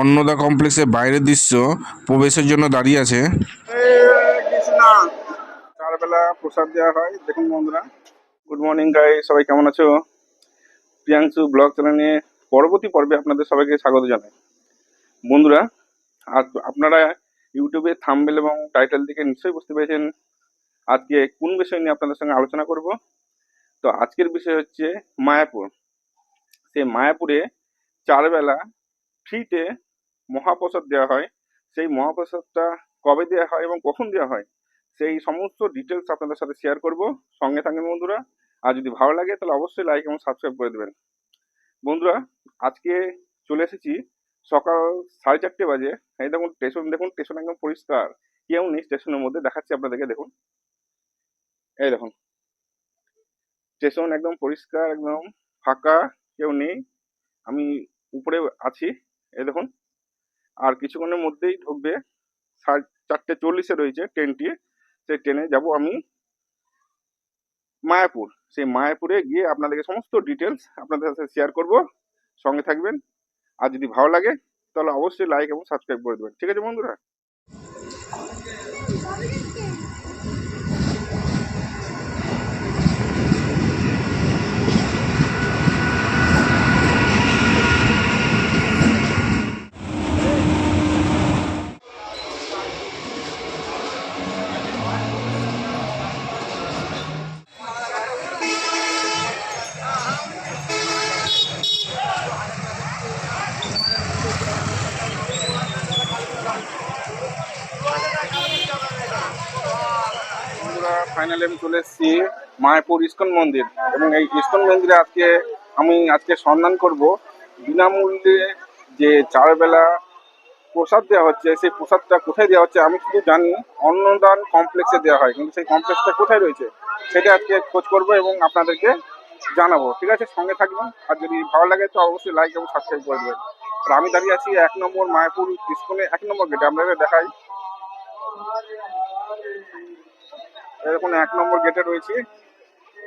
অন্নদা কমপ্লেক্সের বাইরের দৃশ্য প্রবেশের জন্য দাঁড়িয়ে আছে। চারবেলা প্রসাদ দেওয়া হয়। দেখুন বন্ধুরা। গুড মর্নিং গাই সবাই কেমন আছো? প্রিয়াংশু ব্লগ চ্যানেলে পরবর্তী পর্বে আপনাদের সবাইকে স্বাগত জানাই। বন্ধুরা, আজ আপনারা ইউটিউবে থাম্বেল এবং টাইটেল থেকে নিশ্চয়ই বুঝতে পেরেছেন আজকে কোন বিষয় নিয়ে আপনাদের সঙ্গে আলোচনা করব। তো আজকের বিষয় হচ্ছে মায়াপুর। সেই মায়াপুরে চারবেলা ফ্রিতে মহাপ্রসাদ দেওয়া হয়। সেই মহাপ্রসাদটা কবে দেওয়া হয় এবং কখন দেওয়া হয়, সেই সমস্ত ডিটেলস আপনাদের সাথে শেয়ার করব। সঙ্গে থাকেন বন্ধুরা। আর যদি ভালো লাগে, তাহলে অবশ্যই লাইক এবং সাবস্ক্রাইব করে দেবেন। বন্ধুরা, আজকে চলে এসেছি সকাল সাড়ে চারটে বাজে। এই দেখুন স্টেশন দেখুন স্টেশন একদম পরিষ্কার। কেউ নেই স্টেশনের মধ্যে। দেখাচ্ছি আপনাদেরকে, দেখুন। এই দেখুন। স্টেশন একদম পরিষ্কার, একদম ফাঁকা, কেউ নেই। আমি উপরে আছি। এই দেখুন। আর কিছুক্ষণের মধ্যেই ঢুকবে। সাড়ে চারটে চল্লিশে রয়েছে ট্রেনটি। সেই ট্রেনে যাব আমি মায়াপুর। সেই মায়াপুরে গিয়ে আপনাদেরকে সমস্ত ডিটেলস আপনাদের সাথে শেয়ার করব। সঙ্গে থাকবেন। আর যদি ভালো লাগে, তাহলে অবশ্যই লাইক এবং সাবস্ক্রাইব করে দেবেন। ঠিক আছে বন্ধুরা? ফাইনালি আমি চলে এসেছি মায়াপুর ইস্কন মন্দির। এবং এই ইস্কন মন্দিরে আজকে আমি আজকে সন্ধান করব। বিনামূল্যে যে চারবেলা প্রসাদ দেওয়া হচ্ছে, সেই প্রসাদটা কোথায় দেওয়া হচ্ছে আমি শুধু জানি। অন্নদান কমপ্লেক্সে দেওয়া হয়, কিন্তু সেই কমপ্লেক্সটা কোথায় রয়েছে সেটা আজকে খোঁজ করব এবং আপনাদেরকে জানাব। ঠিক আছে? সঙ্গে থাকবেন। আর যদি ভালো লাগে তো অবশ্যই লাইক এবং সাবস্ক্রাইব করে দেবেন। আর আমি দাঁড়িয়ে আছি এক নম্বর মায়াপুর ইস্কনে, এক নম্বর গেটে আপনাদের দেখাই। দেখুন, এক নম্বর গেটে রয়েছে।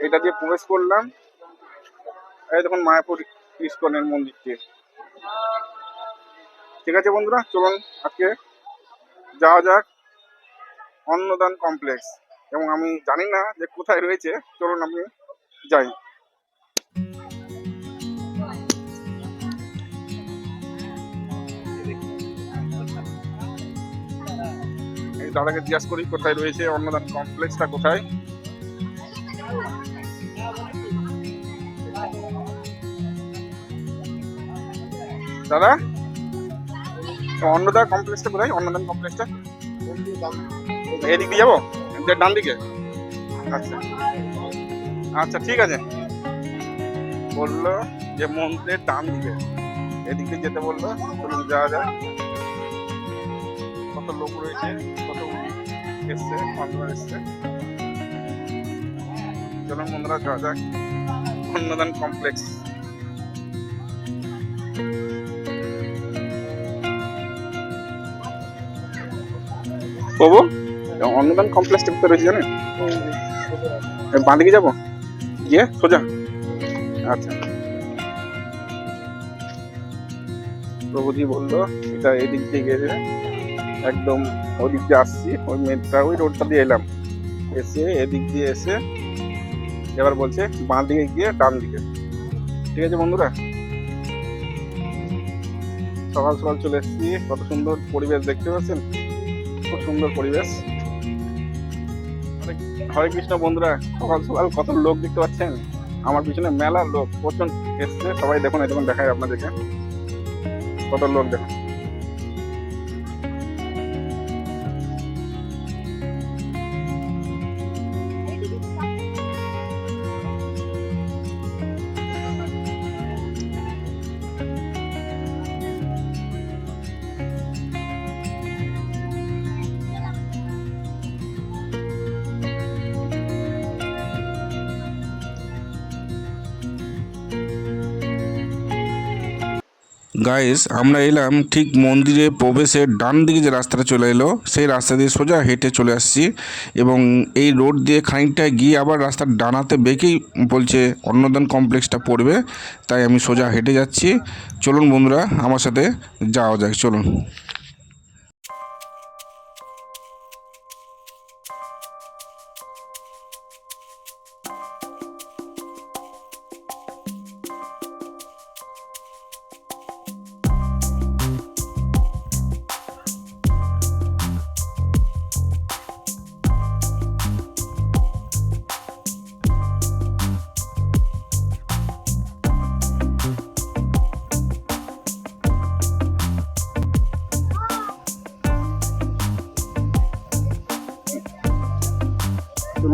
এটা দিয়ে প্রবেশ করলাম। এই দেখুন, মায়াপুর ইস্কনের মন্দিরটি ঠিক আছে বন্ধুরা, চলুন আজকে যাওয়া যাক। অন্নদান কমপ্লেক্স এবং আমি জানি না যে কোথায় রয়েছে, চলুন আমি যাই। দাদাকে জিজ্ঞাসা করি, কোথায় রয়েছে অন্নদান কমপ্লেক্সটা, কোথায়? দাদা? তো অন্নদান কমপ্লেক্সটা কোথায়? অন্নদান কমপ্লেক্সটা? এদিক দিয়ে যাব? ডান দিকে? আচ্ছা। আচ্ছা ঠিক আছে। বলল যে মন্দিরের ডান দিকে। এদিক যেতে বলল যাওয়া যায় কত লোক রয়েছে কত এসছে মানুষ এসছে। চলুন বন্ধুরা যাওয়া যাক। অন্নদান কমপ্লেক্স বাবু অন্নদান কমপ্লেক্সটা কোথায় রয়েছে জানেন? এই বাঁ দিকে যাব? গিয়ে সোজা। আচ্ছা। প্রভুজি বলল এটা এদিক দিয়ে গেলে একদম ওদিক দিয়ে আসছি, ওই মেটটা ওই রোডটা দিয়ে এলাম। এসে এদিক দিয়ে এসে এবার বলছে, বাঁ দিকে গিয়ে ডান দিকে। ঠিক আছে বন্ধুরা? সকাল সকাল চলে এসেছি, কত সুন্দর পরিবেশ দেখতে পাচ্ছেন? খুব সুন্দর পরিবেশ। হরে- কৃষ্ণ বন্ধুরা, সকাল সকাল কত লোক দেখতে পাচ্ছেন? আমার পিছনে মেলা লোক প্রচুর এসছে, সবাই দেখুন এরকম দেখায় আপনাদেরকে। কত লোক দেখুন। গাইস আমরা এলাম ঠিক মন্দিরে প্রবেশের ডান দিকে যে রাস্তাটা চলে এলো, সেই রাস্তা দিয়ে সোজা হেঁটে চলে আসছি এবং এই রোড দিয়ে খানিকটা গিয়ে আবার রাস্তার ডানাতে বেঁকেই বলছে অন্নদান কমপ্লেক্সটা পড়বে, তাই আমি সোজা হেঁটে যাচ্ছি। চলুন বন্ধুরা, আমার সাথে যাওয়া যাক, চলুন।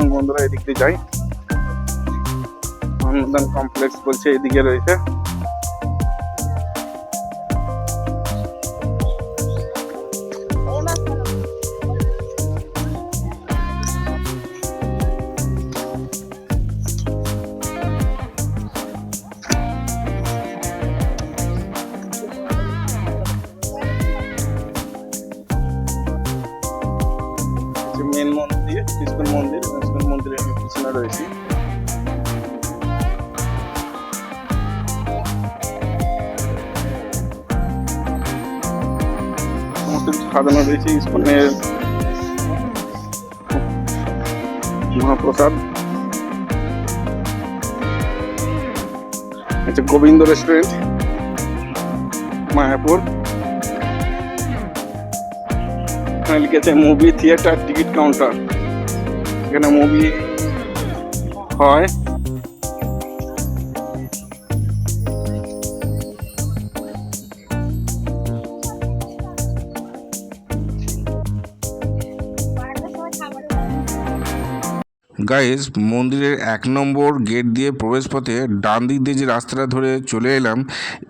বন্ধুরা এদিক দিয়ে যাই। অনুদান কমপ্লেক্স বলছে এদিকে রয়েছে। মেন মন্দির ইস্কন মন্দির। ইস্কন মন্দিরের পিছনে রয়েছে। সাজানো রয়েছে ইস্কনের মহাপ্রসাদ। গোবিন্দ রেস্টুরেন্ট মায়াপুর। এখানে লিখেছে মুভি থিয়েটার টিকিট কাউন্টার এখানে মুভি হয়। গাইস মন্দিরের এক নম্বর গেট দিয়ে প্রবেশ পথে ডান দিক দিয়ে যে রাস্তাটা ধরে চলে এলাম,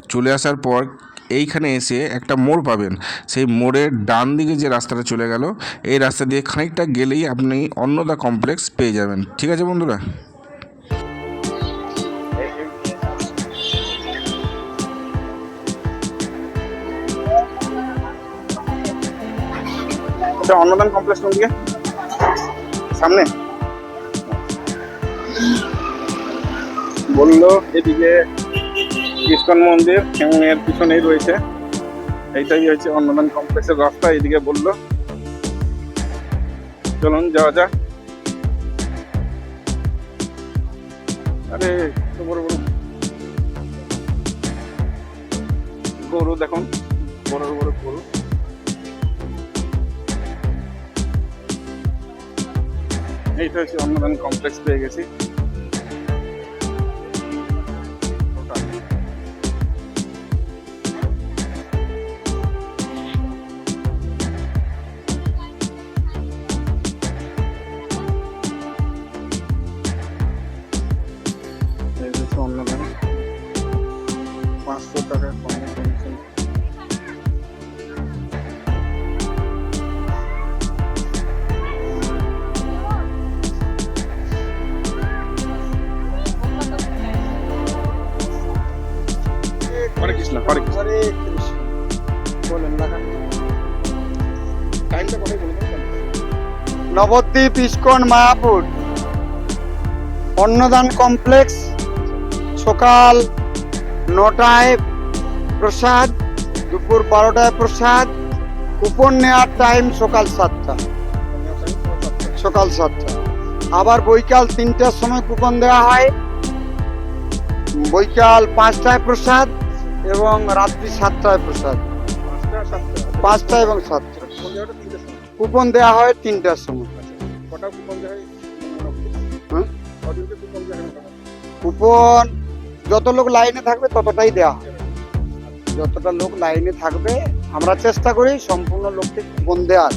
চলে আসার পর এইখানে এসে একটা মোড় পাবেন। সেই মোড়ের ডান দিকে যে রাস্তাটা চলে গেল, এই রাস্তা দিয়ে খানিকটা গেলেই আপনি অন্নদা কমপ্লেক্স পেয়ে যাবেন। ঠিক আছে বন্ধুরা? অন্নদান কমপ্লেক্স কোন দিকে? সামনে? বলল এদিকে ইস্কন মন্দির এবং এর পিছনেই রয়েছে। এইটাই হচ্ছে অন্নদান কমপ্লেক্সের রাস্তা এদিকে বলল। চলুন, যাওয়া যাক। আরে বড় বড় গরু দেখুন। বড় বড় গরু। এইটা হচ্ছে অন্নদান কমপ্লেক্স পেয়ে গেছি। কোথায় বলুন নবদ্বীপ, ইস্কন, মায়াপুর। অন্নদান কমপ্লেক্স, সকাল নটায় প্রসাদ, দুপুর বারোটায় প্রসাদ, কুপন নেওয়ার টাইম সকাল সাতটা। সকাল সাতটা। আবার বৈকাল তিনটার সময় কুপন দেওয়া হয়। বৈকাল পাঁচটায় প্রসাদ এবং রাত্রি সাতটায় প্রসাদ। পাঁচটা এবং সাতটা কুপন দেওয়া হয় তিনটার সময়। কুপন দেয় হ্যাঁ? কুপন যত লোক লাইনে থাকবে ততটাই দেওয়া হয়। যতটা লোক লাইনে থাকবে আমরা চেষ্টা করি সম্পূর্ণ লোককে কুপন দেওয়ার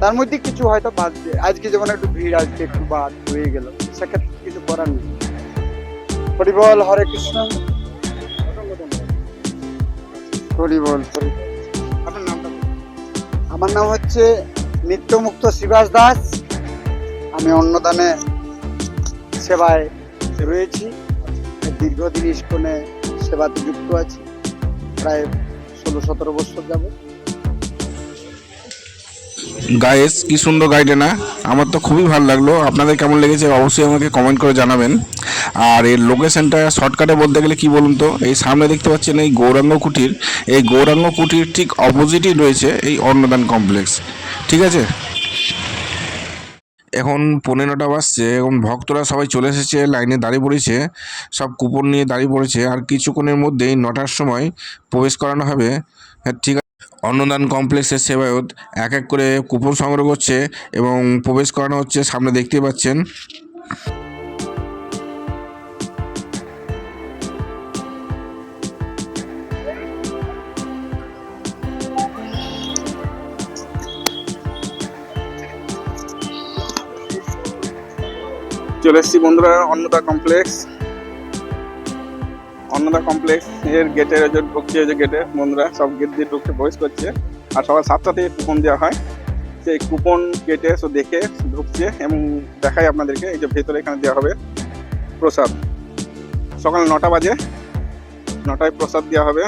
তার মধ্যে কিছু হয়তো বাদ দিয়ে আজকে যেমন একটু ভিড় আজকে একটু বাদ হয়ে গেল। সেক্ষেত্রে কিছু করার নেই। হরিবল হরে কৃষ্ণ। হরি আপনার নামটা আমার নাম হচ্ছে নিত্যমুক্ত শিবাস দাস। আমি অন্নদানে সেবায় রয়েছি। দীর্ঘদিন ইস্কনে সেবাতে যুক্ত আছি। প্রায় ষোলো সতেরো বছর যাবে গায়েস কি সুন্দর গাইডে না? আমার তো খুবই ভালো লাগল। আপনাদের কেমন লেগেছে? অবশ্যই আমাকে কমেন্ট করে জানাবেন। আর এর লোকেশনটা শর্টকাটে বলতে গেলে কি বলুন তো? এই সামনে দেখতে পাচ্ছেন এই গৌরাঙ্গ কুটির। এই গৌরাঙ্গ কুটির ঠিক অপোজিটই রয়েছে এই অন্নদান কমপ্লেক্স ঠিক আছে? এখন পনেরোটা বাজছে, এখন ভক্তরা সবাই চলে এসেছে, লাইনে দাঁড়িয়ে পড়েছে, সব কুপন নিয়ে দাঁড়িয়ে পড়েছে, আর কিছুক্ষণের মধ্যেই নটার সময় প্রবেশ করানো হবে। হ্যাঁ ঠিক আছে। অন্নদান কমপ্লেক্সের সেবায়ত এক এক করে কুপন সংগ্রহ করছে এবং প্রবেশ করানো হচ্ছে, সামনে দেখতেই পাচ্ছেন। চলে এসেছি বন্ধুরা, অন্নদা কমপ্লেক্স অন্নদা কমপ্লেক্স এর গেটের যে ঢুকছে এই যে গেটে বন্ধুরা, সব গেট দিয়ে ঢুকছে প্রবেশ করছে। আর সকাল সাতটা থেকে কুপন দেওয়া হয়। সেই কুপন কেটে সব দেখে ঢুকছে এবং দেখাই আপনাদেরকে, এই যে ভেতরে এখানে দেওয়া হবে প্রসাদ। সকাল নটা বাজে, নটায় প্রসাদ দেওয়া হবে।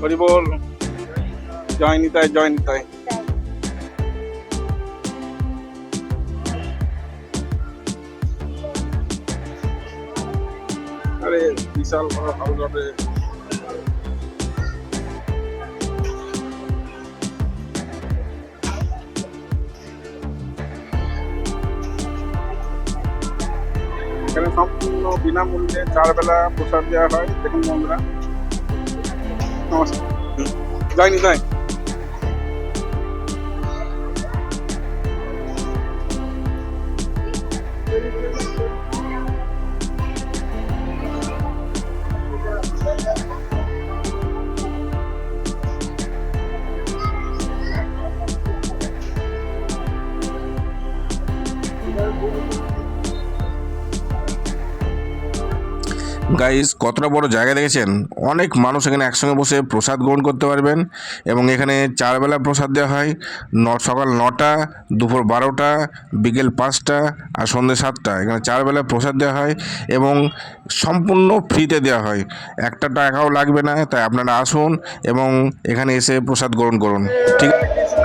হরি বল। জয় নিতাই জয় নিতাই আরে, বিশাল বড় হাউস হবে। এখানে সম্পূর্ণ বিনামূল্যে চার বেলা প্রসাদ দেওয়া হয় দেখুন বন্ধুরা Nossa. Dani, Dani. গাইস কতটা বড় জায়গা দেখেছেন? অনেক মানুষ এখানে একসঙ্গে বসে প্রসাদ গ্রহণ করতে পারবেন এবং এখানে চারবেলা প্রসাদ দেওয়া হয়। ন সকাল নটা, দুপুর বারোটা, বিকেল পাঁচটা আর সন্ধ্যে সাতটা। এখানে চারবেলা প্রসাদ দেওয়া হয় এবং সম্পূর্ণ ফ্রিতে দেওয়া হয়। একটা টাকাও লাগবে না, তাই আপনারা আসুন এবং এখানে এসে প্রসাদ গ্রহণ করুন। ঠিক কৃষ্ণ।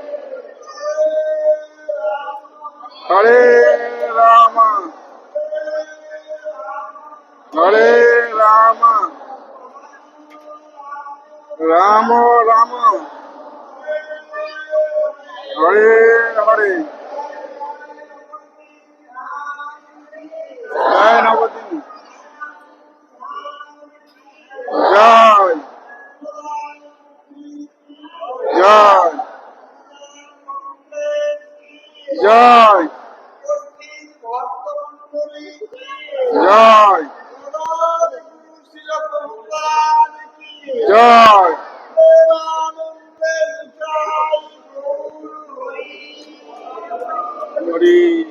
হরে রাম। হরে রাম। রাম রাম। হরে হরে। জয় নবদ্বীপ। হরি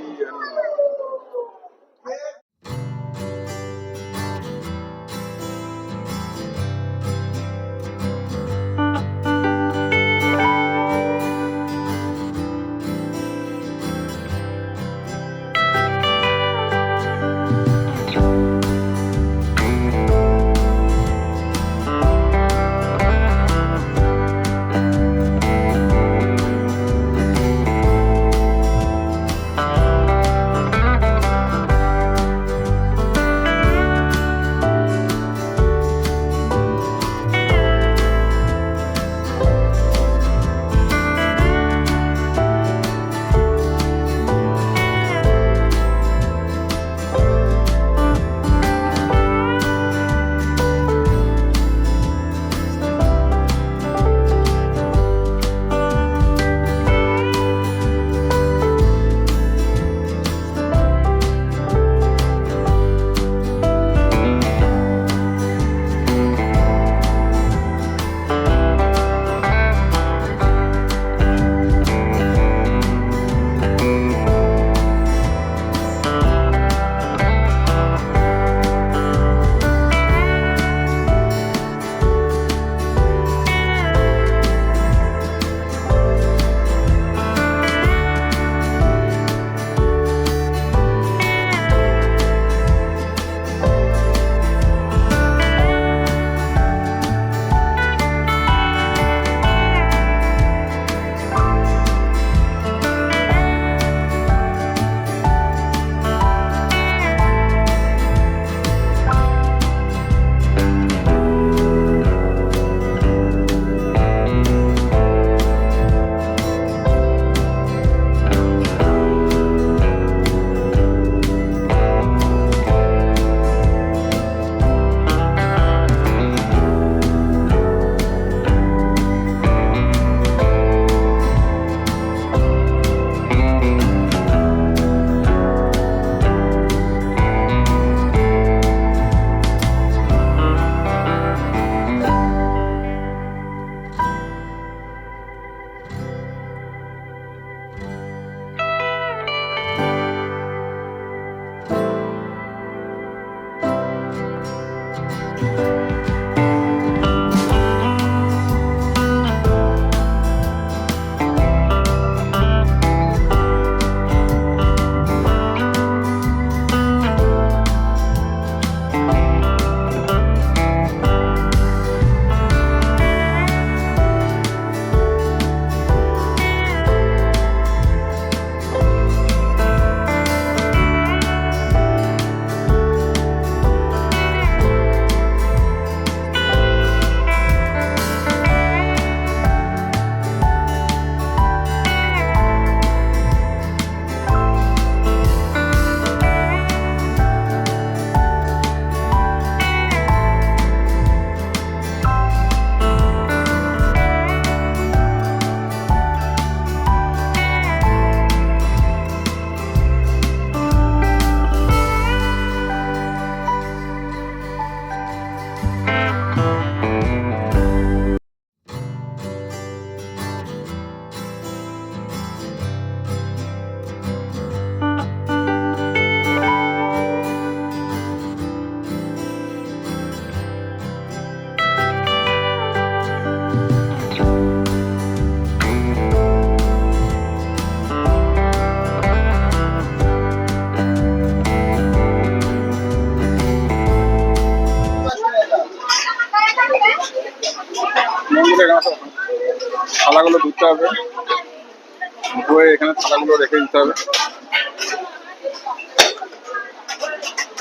ধুয়ে এখানে থালাগুলো রেখে দিতে হবে।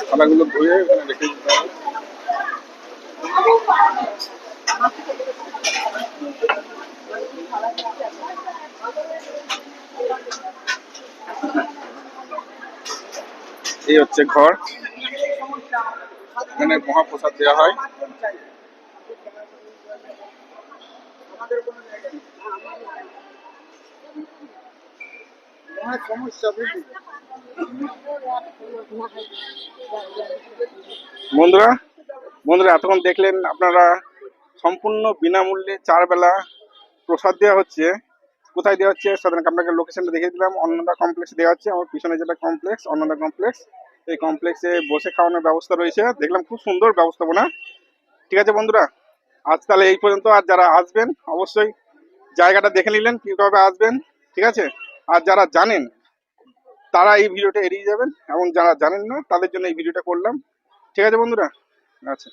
থালাগুলো ধুয়ে এখানে রেখে দিতে হবে। এই হচ্ছে ঘর। এখানে মহাপ্রসাদ দেওয়া হয়। বন্ধুরা বন্ধুরা, এতক্ষণ দেখলেন আপনারা সম্পূর্ণ বিনামূল্যে চার বেলা প্রসাদ দেওয়া হচ্ছে। কোথায় দেওয়া হচ্ছে? সাধারণত আপনাকে লোকেশনটা দেখিয়ে দিলাম। অন্নদা কমপ্লেক্স দেওয়া হচ্ছে। আমার পিছনে যেটা কমপ্লেক্স অন্নদা কমপ্লেক্স এই কমপ্লেক্সে বসে খাওয়ানোর ব্যবস্থা রয়েছে। দেখলাম খুব সুন্দর ব্যবস্থাপনা। ঠিক আছে বন্ধুরা, আজ তাহলে এই পর্যন্ত। আর যারা আসবেন, অবশ্যই জায়গাটা দেখে নিলেন, কীভাবে আসবেন। ঠিক আছে? আর যারা জানেন, তারা এই ভিডিওটা এড়িয়ে যাবেন এবং যারা জানেন না, তাদের জন্য এই ভিডিওটা করলাম। ঠিক আছে বন্ধুরা? আচ্ছা।